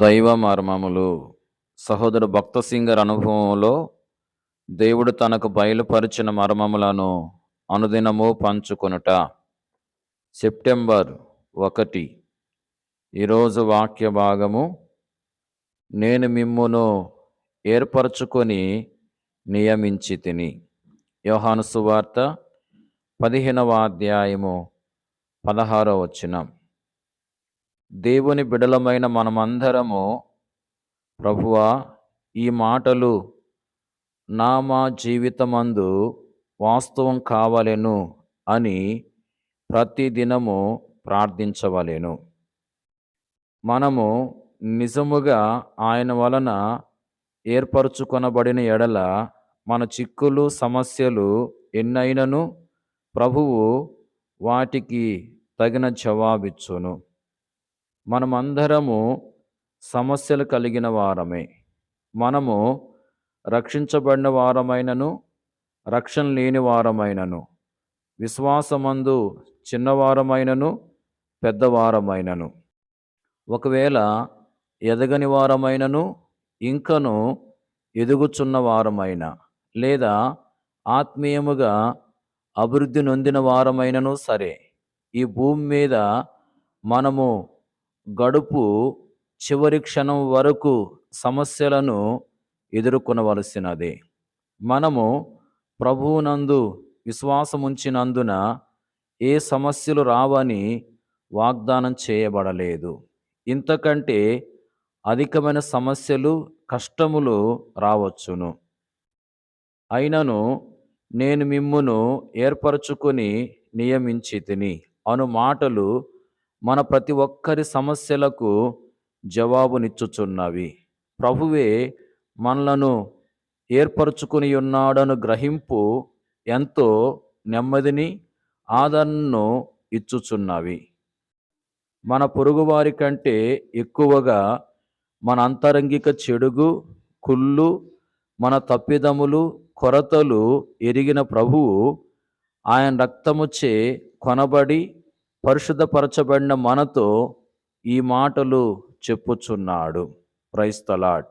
దైవ మర్మములు. సహోదరు భక్త సింగర్ అనుభవంలో దేవుడు తనకు బయలుపరిచిన మర్మములను అనుదినము పంచుకొనుట. సెప్టెంబర్ ఒకటి. ఈరోజు వాక్య భాగము. నేను మిమ్మును ఏర్పరచుకొని నియమించి తిని. యోహాను సువార్త పదిహేనవ అధ్యాయము పదహారో వచ్చినాం దేవుని బిడలమైన మనమందరము ప్రభువా ఈ మాటలు నా మా జీవితమందు వాస్తవం కావలెను అని ప్రతిదినము ప్రార్థించవలెను. మనము నిజముగా ఆయన వలన ఏర్పరచుకొనబడిన ఎడల మన చిక్కులు సమస్యలు ఎన్నైనను ప్రభువు వాటికి తగిన జవాబిచ్చును. మనమందరము సమస్యలు కలిగిన వారమే. మనము రక్షించబడిన వారమైనను రక్షణ లేని వారమైనను విశ్వాసమందు చిన్నవారమైనను పెద్దవారమైనను. ఒకవేళ ఎదగని వారమైనను ఇంకను ఎదుగుచున్న వారమైన లేదా ఆత్మీయముగా అభివృద్ధి నొందిన వారమైనను సరే. ఈ భూమి మీద మనము గడుపు చివరి క్షణం వరకు సమస్యలను ఎదుర్కొనవలసినది. మనము ప్రభువునందు విశ్వాసముంచినందున ఏ సమస్యలు రావని వాగ్దానం చేయబడలేదు. ఇంతకంటే అధికమైన సమస్యలు కష్టములు రావచ్చును. అయినను నేను మిమ్మును ఏర్పరచుకొని నియమించి తిని అను మాటలు మన ప్రతి ఒక్కరి సమస్యలకు జవాబునిచ్చుచున్నవి. ప్రభువే మనలను ఏర్పరచుకుని ఉన్నాడను గ్రహింపు ఎంతో నెమ్మదిని ఆదరణను ఇచ్చుచున్నవి. మన పొరుగువారి కంటే ఎక్కువగా మన అంతరంగిక చెడుగు కుళ్ళు మన తప్పిదములు కొరతలు ఎరిగిన ప్రభువు ఆయన రక్తముచే కొనబడి పరిశుద్ధపరచబడిన మనతో ఈ మాటలు చెప్పుచున్నాడు. క్రైస్తలాడ్